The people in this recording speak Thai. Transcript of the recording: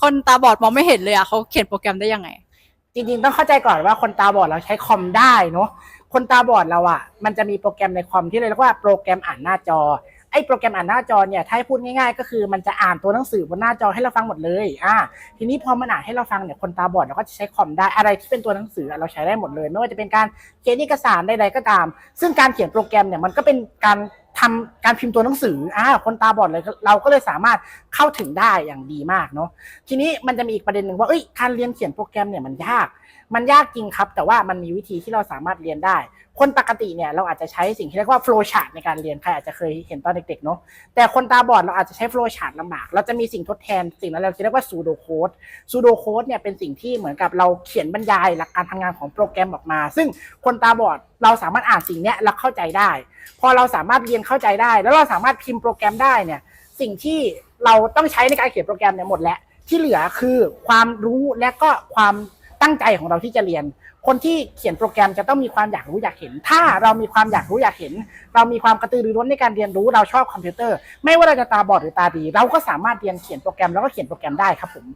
คนตาบอดมองไม่เห็นเลยอะเขาเขียนโปรแกรมได้ยังไง จริงๆต้องเข้าใจก่อนว่าคนตาบอดเราใช้คอมได้เนาะคนตาบอดเราอะ่ะ มันจะมีโปรแกรมในคอมที่เรียกว่าโปรแกรมอ่านหน้าจอไอ้โปรแกรมอ่านหน้าจอเนี่ยถ้าให้พูดง่ายๆ ก็คือมันจะอ่านตัวหนังสือบนหน้าจอให้เราฟังหมดเลย อ่า ทีนี้พอมันอ่านให้เราฟังเนี่ยคนตาบอดเราก็จะใช้คอมได้อะไรที่เป็นตัวหนังสือเราใช้ได้หมดเลย ไม่ว่าจะเป็นการเขียนเอกสารใดๆก็ตาม ซึ่งการเขียนโปรแกรมเนี่ยมันก็เป็นการทำการพิมพ์ตัวหนังสืออ่าคนตาบอดเลยเราก็เลยสามารถเข้าถึงได้อย่างดีมากเนาะทีนี้มันจะมีอีกประเด็นหนึ่งว่าเอ้ยการเรียนเขียนโปรแกรมเนี่ยมันยาก มันยากจริงครับ แต่ว่ามันมีวิธีที่เราสามารถเรียนได้ คนปกติเนี่ยเราอาจจะใช้สิ่งที่เรียกว่า flow chart ในการเรียนใครอาจจะเคยเห็นตอนเด็กๆเนาะแต่คนตาบอดเราอาจจะใช้ flow chart ลำบาก เราจะมีสิ่งทดแทนสิ่งนั้นเราจะเรียกว่า pseudo code pseudo code เนี่ยเป็นสิ่งที่เหมือนกับเราเขียนบรรยายหลักการทำงานของโปรแกรมออกมา ซึ่งคนตาบอด เราสามารถอ่านสิ่งเนี้ยแล้วเข้าใจได้ พอเราสามารถเรียนเข้าใจได้ แล้วเราสามารถพิมพ์โปรแกรมได้เนี่ย สิ่งที่เราต้องใช้ในการเขียนโปรแกรมเนี่ยหมดแล้ว ที่เหลือคือความรู้และก็ความตั้งใจของเราที่จะเรียน คนที่เขียนโปรแกรมจะต้องมีความอยากรู้อยากเห็น ถ้าเรามีความอยากรู้อยากเห็น เรามีความกระตือรือร้นในการเรียนรู้ เราชอบคอมพิวเตอร์ ไม่ว่าเราจะตาบอดหรือตาดี เราก็สามารถเรียนเขียนโปรแกรมแล้วก็เขียนโปรแกรมได้ครับผม